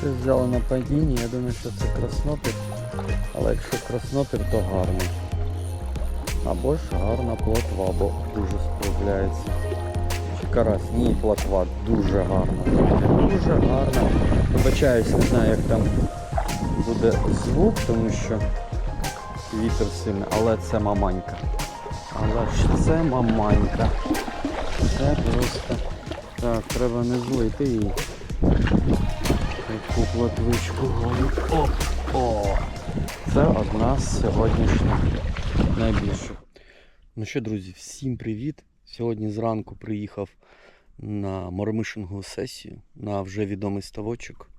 Щось взяли на падіння, я думаю, що це краснопір. Але якщо краснопір, то гарно. Або ж гарна плотва, бо дуже справляється. Чи карась? Ні, плотва, дуже гарна. Дуже гарна. Вибачаюсь, не знаю, як там буде звук, тому що вітер сильний, але це маманька. Але ж це маманька. Це просто. Так, треба не злити її. Платвичку голу. О! О! Це одна з сьогоднішніх найбільших. Ну що, друзі, всім привіт! Сьогодні зранку приїхав на мормишингову сесію на вже відомий ставочок.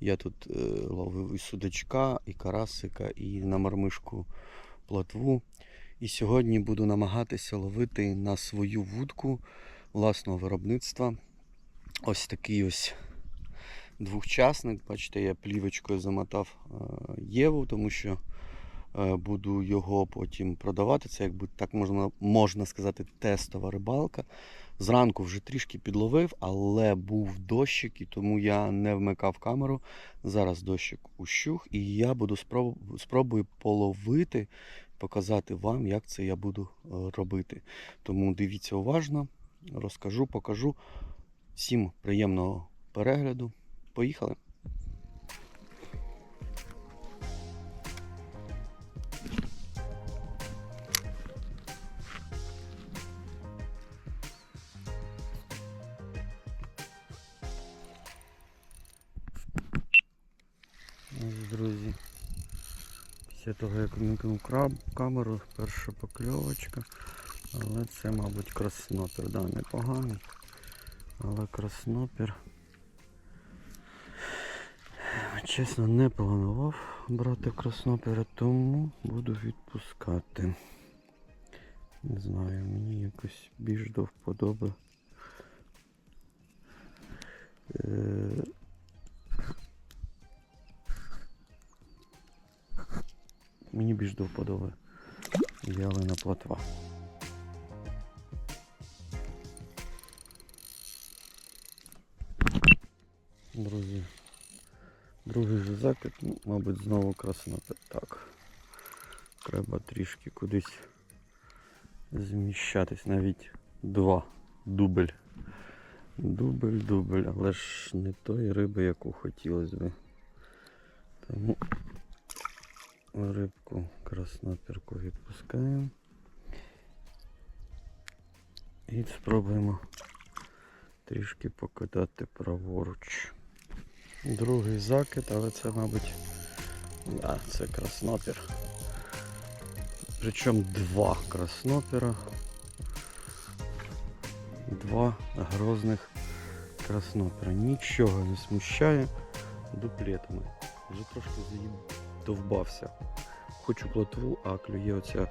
Я тут е, ловив і судачка, і карасика, і на мормишку платву. І сьогодні буду намагатися ловити на свою вудку власного виробництва. Ось такий ось двохчасник. Бачите, я плівочкою замотав е, Єву, тому що е, буду його потім продавати. Це якби так можна, можна сказати, тестова рибалка. Зранку вже трішки підловив, але був дощик, і тому я не вмикав камеру. Зараз дощик ущух, і я буду спроб... спробую половити, показати вам, як це я буду е, робити. Тому дивіться уважно, розкажу, покажу. Всім приємного перегляду. Поїхали! Друзі. Після того, як вмикнув камеру, перша покльовочка. Але це, мабуть, краснопір. Да, непоганий. Але краснопір. Чесно, не планував брати краснопера, тому буду відпускати. Не знаю, мені якось більш до вподоби. Е, Мені більш до вподоби ялина плотва. Друзі, другий же закид, ну, мабуть, знову краснопер. Так. Треба трішки кудись зміщатись, навіть два. Дубль. Дубль, дубль, але ж не тої риби, яку хотілося би. Тому рибку краснопірку відпускаємо. І спробуємо трішки покидати праворуч. Другий закид, але це, мабуть, да, це краснопір. Причому два краснопіра. Два грозних краснопіра. Нічого не смущає дуплетами. Вже трошки задовбався. Хочу плотву, а клює оця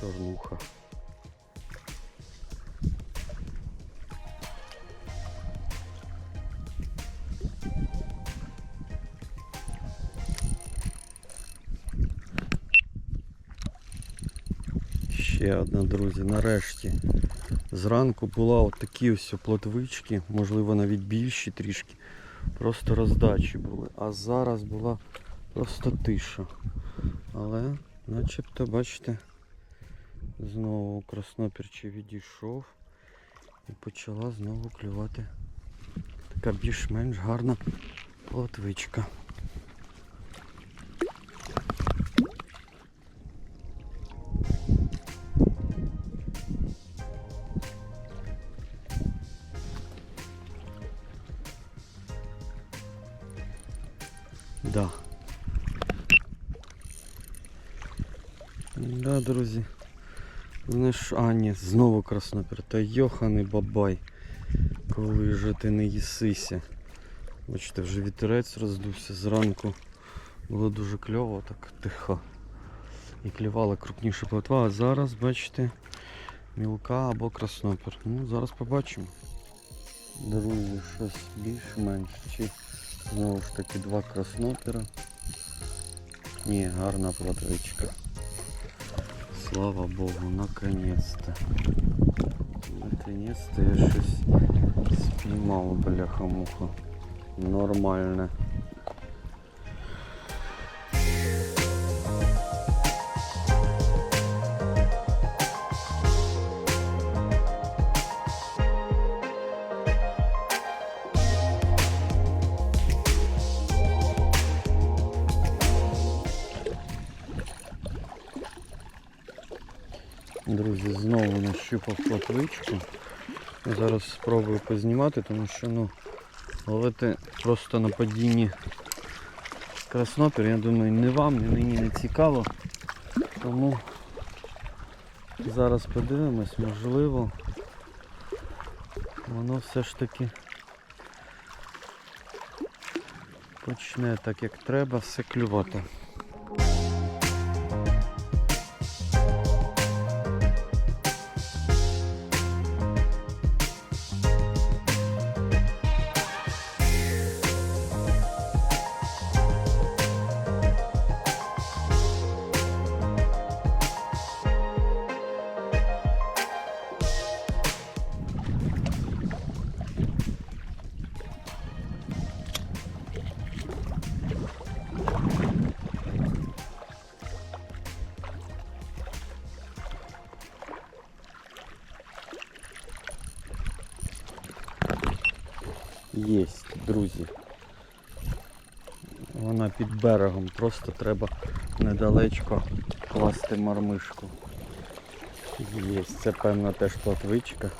чорнуха. Друзі, нарешті. Зранку була от такі ось плотвички, можливо навіть більші трішки. Просто роздачі були. А зараз була просто тиша. Але начебто, бачите, знову краснопірче відійшов і почала знову клювати така більш-менш гарна плотвичка. Друзі. Знаєш, а ні, знову краснопір. Та йоханий бабай. Коли же ти не їсися. Бачите, вже вітерець роздувся зранку. Було дуже кльово, так тихо. І клювала крупніша плотва, а зараз, бачите, мілка або краснопір. Ну, зараз побачимо. Друзі, щось більш-менш. Чи знову ж таки два краснопіра. Ні, гарна плотвичка. Слава Богу, наконец-то. Наконец-то я щось спіймав, бляха-муха. нормальне. Друзі, знову нащупав платвичку. Зараз спробую познімати, тому що ну, ловити просто на падінні краснопір, я думаю, не вам, ні мені не цікаво. Тому зараз подивимось, можливо, воно все ж таки почне так як треба все клювати. Берегом, просто треба недалечко класти мармишку. Єсть, це певна теж платвичка.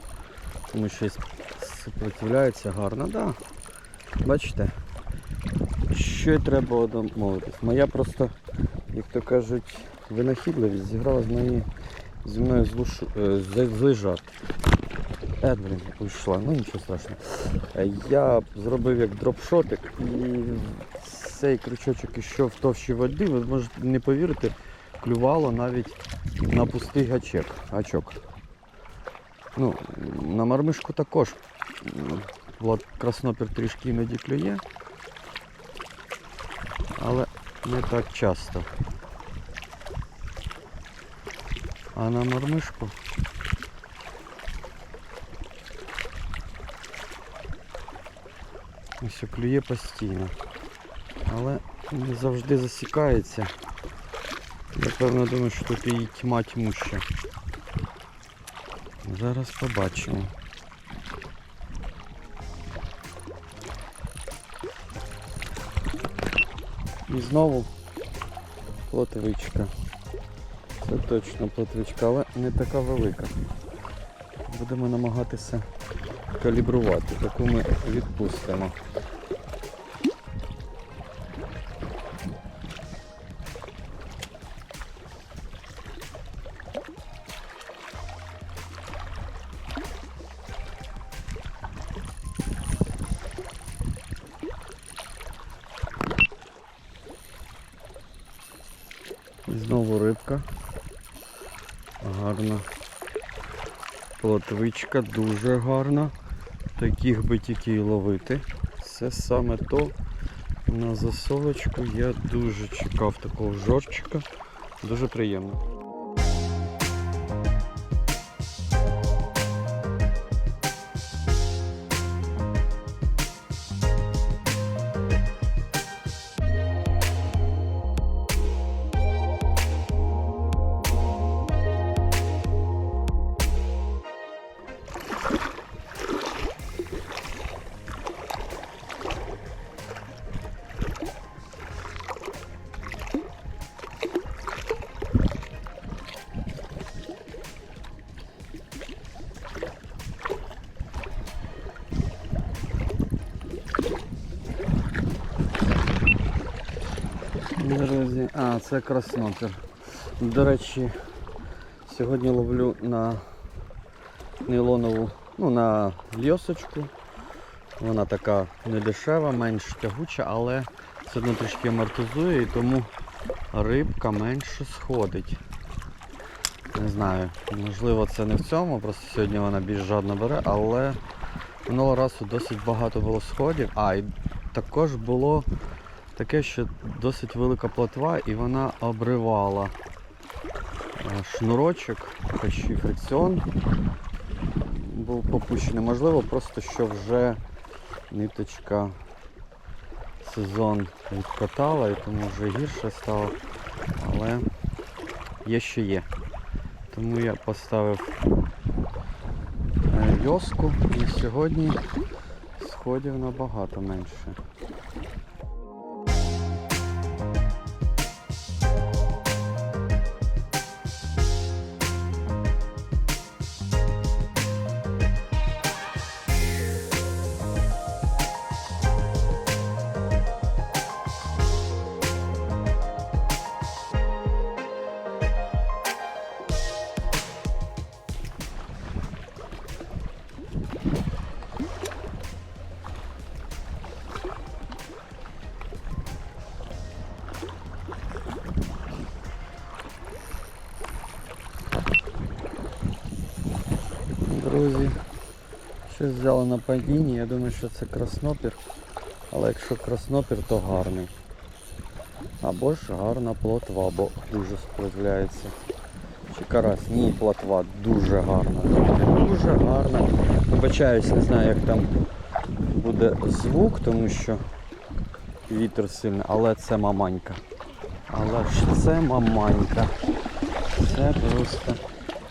Тому що і сопротивляється гарно, да. Бачите? Що й треба домовитись. Моя просто, як то кажуть, винахідливість зіграла з мої зі мною злушу, з- злий жарт. Е, блін, уйшла, ну нічого страшного. Е, Я зробив як дропшотик і цей крючочок ішов в товщі води, ви можете не повірити, клювало навіть на пустий гачок. гачок. Ну, на мармишку також. Краснопір трішки іноді клює, але не так часто. А на мармишку Ось клює постійно. Але не завжди засікається. Я певно думаю, що тут її тьма тьмуща. Зараз побачимо. І знову плотвичка. Це точно плотвичка, але не така велика. Будемо намагатися калібрувати, таку ми відпустимо. Знову рибка. Гарна. Плотвичка дуже гарна. Таких би тільки і ловити. Це саме то на засолочку я дуже чекав такого жорчика. Дуже приємно. А, це краснопір. До речі, сьогодні ловлю на нейлонову, ну на льосочку. Вона така не дешева, менш тягуча, але все одно трішки амортизує і тому рибка менше сходить. Не знаю, можливо це не в цьому, просто сьогодні вона більш жадно бере, але минулого разу досить багато було сходів. А, і також було таке, що досить велика плотва і вона обривала е, шнурочок, хоч і фрикціон був попущений. Можливо, просто що вже ниточка сезон відкатала і тому вже гірше стало. Але є що є. Тому я поставив е, льоску і сьогодні сходів набагато менше. Друзі, щось взяли на падінні, я думаю, що це краснопір. Але якщо краснопір, то гарний. Або ж гарна плотва, бо дуже справляється. Чи карась? Ні, плотва дуже гарна. Дуже гарна. Вибачаюсь, не знаю, як там буде звук, тому що вітер сильний, але це маманька. Але ж це маманька. Це просто.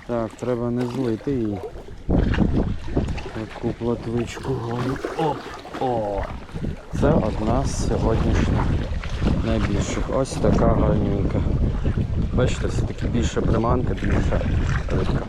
Так, треба не злити її. Таку платвичку гоню. Оп! О! Це одна з сьогоднішніх найбільших. Ось така гарненька. Бачите, все-таки більше приманка, більше рибка.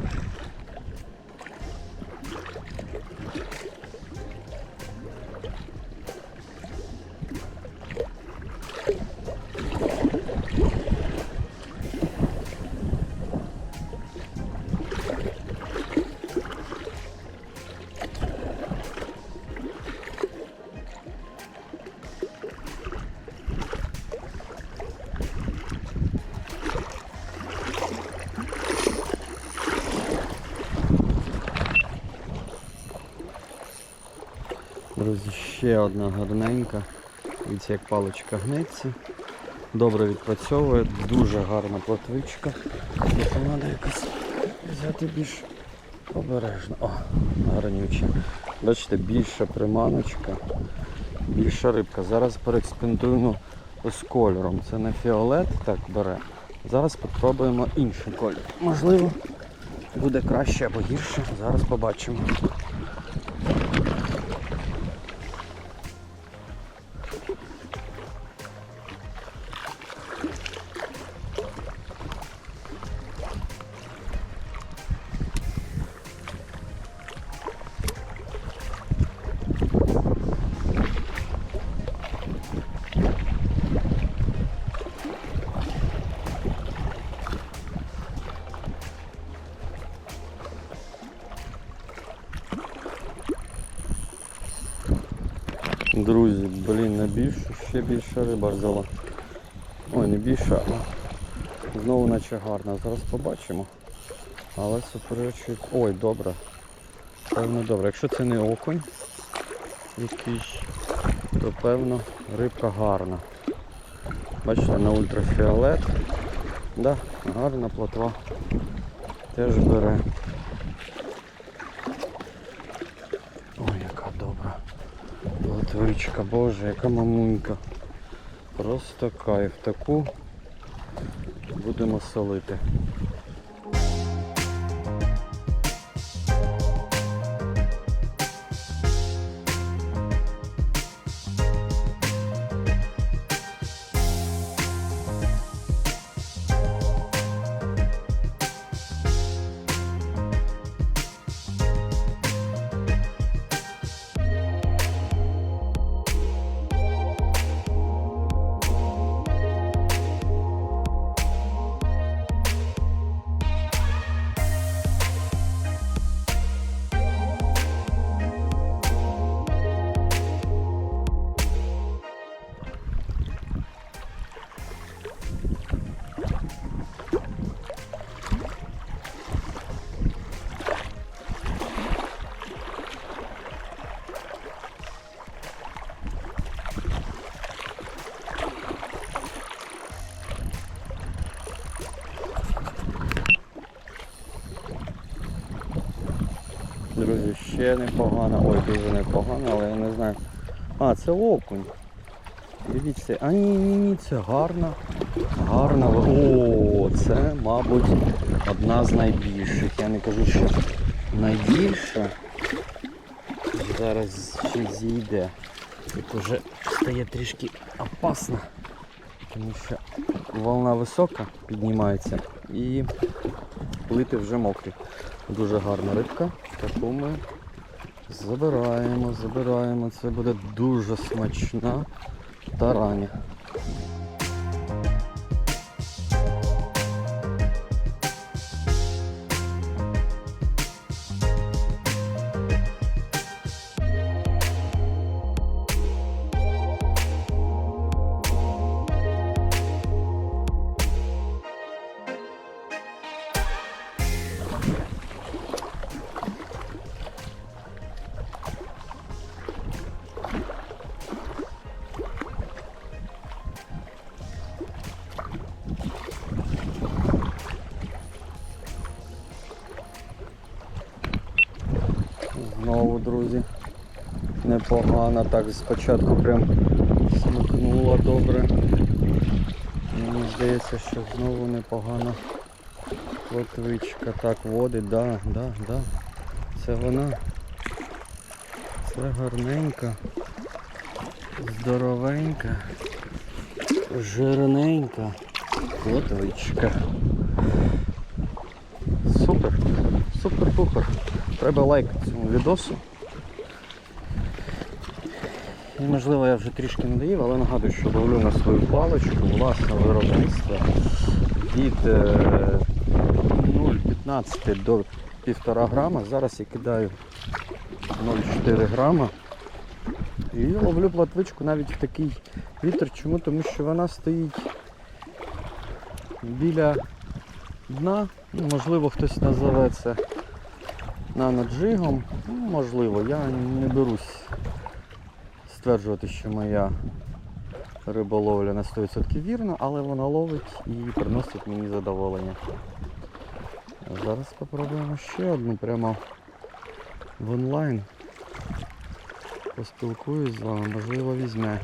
Друзі, ще одна гарненька. Дивіться, як паличка гнеться. Добре відпрацьовує, дуже гарна платвичка. Треба якось взяти більш обережно. О, гарнюча. Бачите, більша приманочка, більша рибка. Зараз переекспериментуємо з кольором. Це не фіолет так бере. Зараз спробуємо інший колір. Можливо, буде краще або гірше. Зараз побачимо. Друзі, блін, не більше, ще більше риба взяла. Ой, не більше, а знову наче гарна. Зараз побачимо. Але суперечить... Ой, добре. Певно добре. Якщо це не окунь якийсь, то певно рибка гарна. Бачите, на ультрафіолет. Да, гарна плотва. Теж бере. Ой, яка добра. Плотвичка, боже, яка мамунька. Просто кайф. Таку будемо солити. Ще непогано. Ой, дуже непогано, але я не знаю. А, це окунь. Дивіться, а ні, ні, ні, це гарна, гарна. О, це, мабуть, одна з найбільших. Я не кажу, що найбільша. Зараз ще зійде. Тут вже стає трішки опасно, тому що волна висока піднімається і плити вже мокрі. Дуже гарна рибка, таку ми забираємо, забираємо. Це буде дуже смачна тараня. Непогано так спочатку прям смикнуло добре. Мені здається, що знову непогана плотвичка. Так, водить, да, да, да. Це вона. Це гарненька, здоровенька, жирненька плотвичка. Супер, супер-пупер. Треба лайк цьому відосу. І можливо я вже трішки не доїв, але нагадую, що ловлю на свою паличку власного виробництва від е, 0,15 до 1,5 грама. Зараз я кидаю 0,4 грама. І ловлю платвичку навіть в такий вітер. Чому? Тому що вона стоїть біля дна. Ну, можливо, хтось називе це наноджигом. Ну, можливо, я не берусь стверджувати, що моя риболовля на 100% вірна, але вона ловить і приносить мені задоволення. Зараз спробуємо ще одну прямо в онлайн. Поспілкуюсь з вами, можливо візьме.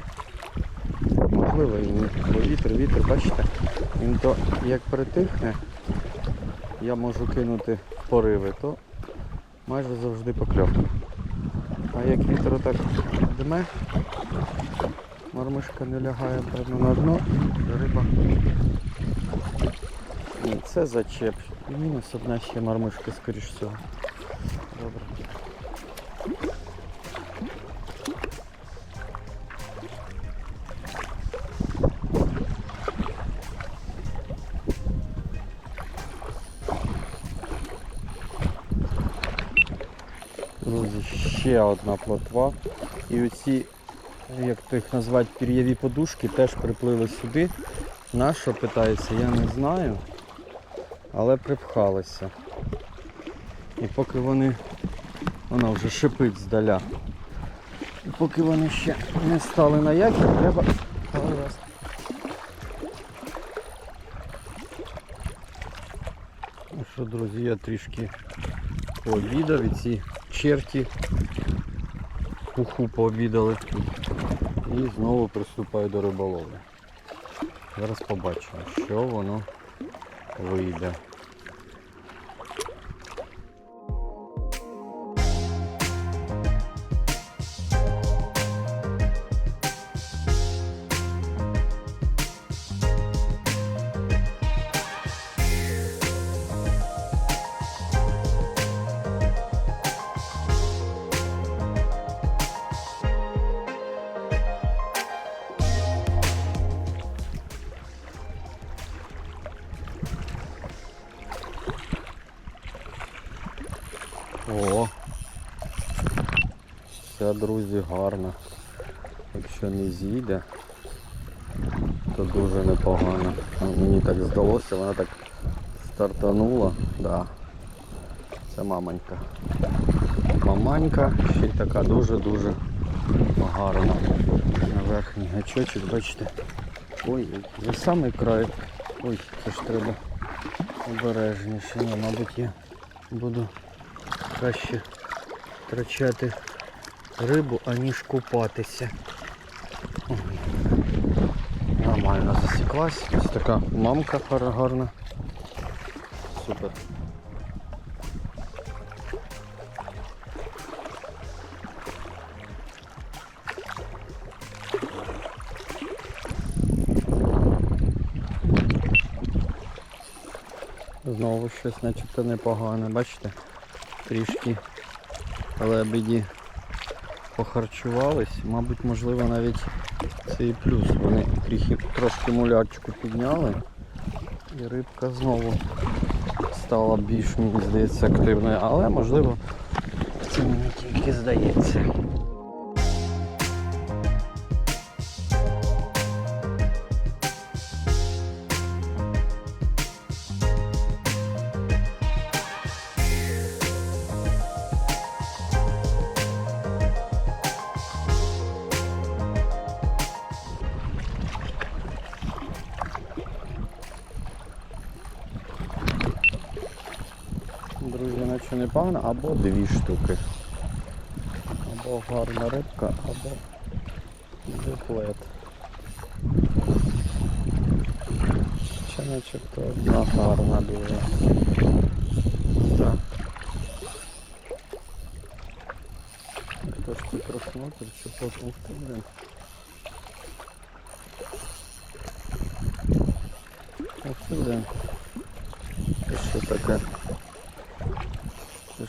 Можливо і ні. Бо вітер, вітер, бачите, він то як притихне, я можу кинути пориви, то майже завжди покльовка. А як вітер отак дме, мормишка не лягає певно на дно, риба. Ні, це зачеп. І мінус одна ще мормишка, скоріш всього. Добре. Друзі, ще одна плотва. І оці, як то їх назвати, пір'єві подушки теж приплили сюди. На що питається, я не знаю. Але припхалися. І поки вони... Вона вже шипить здаля. І поки вони ще не стали на якір, треба. Ну що, друзі, я трішки пообідав і ці черті уху пообідали. І знову приступаю до риболовлі. Зараз побачимо, що воно вийде. Ця, друзі, гарна. Якщо не зійде, то дуже непогано. Ну, Мені так здалося, вона так стартанула. Да. Це мамонька. Маманька ще й така дуже-дуже гарна. На верхній гачочок, бачите. Ой, за самий край. Ой, це ж треба обережніше. Ну, мабуть, я буду краще втрачати рибу, аніж купатися. Нормально засіклась. Ось така мамка гар- гарна. Супер. Знову щось начебто непогане, бачите? Трішки лебеді похарчувались. Мабуть, можливо, навіть це і плюс. Вони трохи, трошки мулячку підняли. І рибка знову стала більш, мені здається, активною, але можливо це мені тільки здається. Наче непогано, або дві штуки. Або гарна рибка, або дуплет. Ще начебто одна гарна дуже. Так. Хтось тут просмотр, чи потім блин. Оце, блин. Це що таке? Це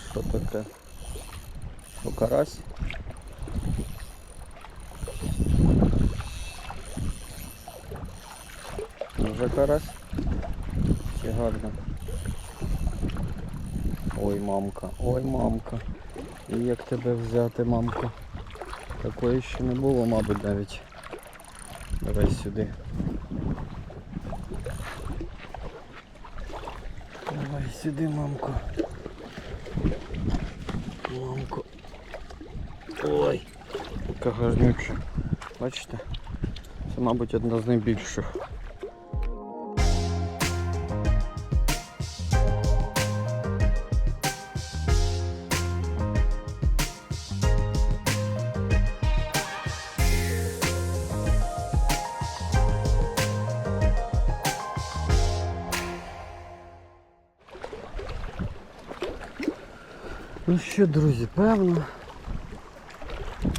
що таке? Що карась? Вже карась? Чи гарно? Ой, мамка, ой, мамка. І як тебе взяти, мамка? Такої ще не було, мабуть, навіть. Давай сюди. Давай сюди. Мамку. Ой, гарнюча. Бачите? Це, мабуть, одна з найбільших. Ну що, друзі, певно,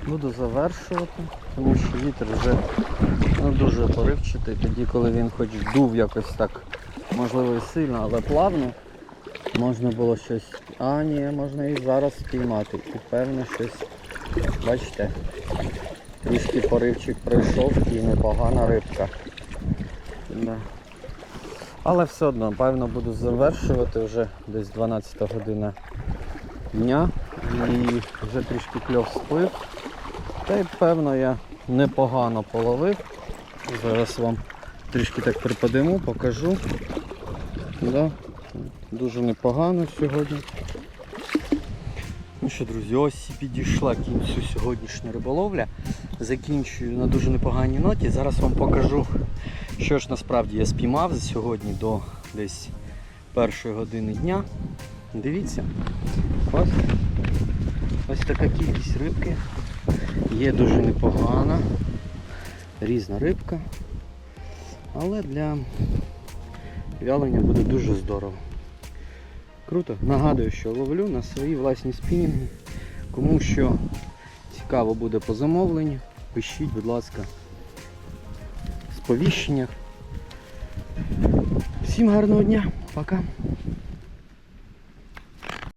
буду завершувати, тому що вітер вже ну, дуже поривчатий, тоді коли він хоч дув якось так, можливо і сильно, але плавно, можна було щось. А, ні, можна і зараз спіймати. І певно щось, бачите, трішки поривчик пройшов і непогана рибка. Да. Але все одно, певно, буду завершувати вже десь 12 година дня і вже трішки кльов сплив. Та й певно я непогано половив. Зараз вам трішки так припадемо, покажу. Да, дуже непогано сьогодні. Ну що, друзі, ось і підійшла кінцю сьогоднішня риболовля. Закінчую на дуже непоганій ноті. Зараз вам покажу, що ж насправді я спіймав за сьогодні до десь першої години дня. Дивіться. Ось, ось така кількість рибки. Є дуже непогана. Різна рибка. Але для вялення буде дуже здорово. Круто. Нагадую, що ловлю на свої власні спінінги. Кому що цікаво буде по замовленню, пишіть, будь ласка, в сповіщеннях. Всім гарного дня, пока!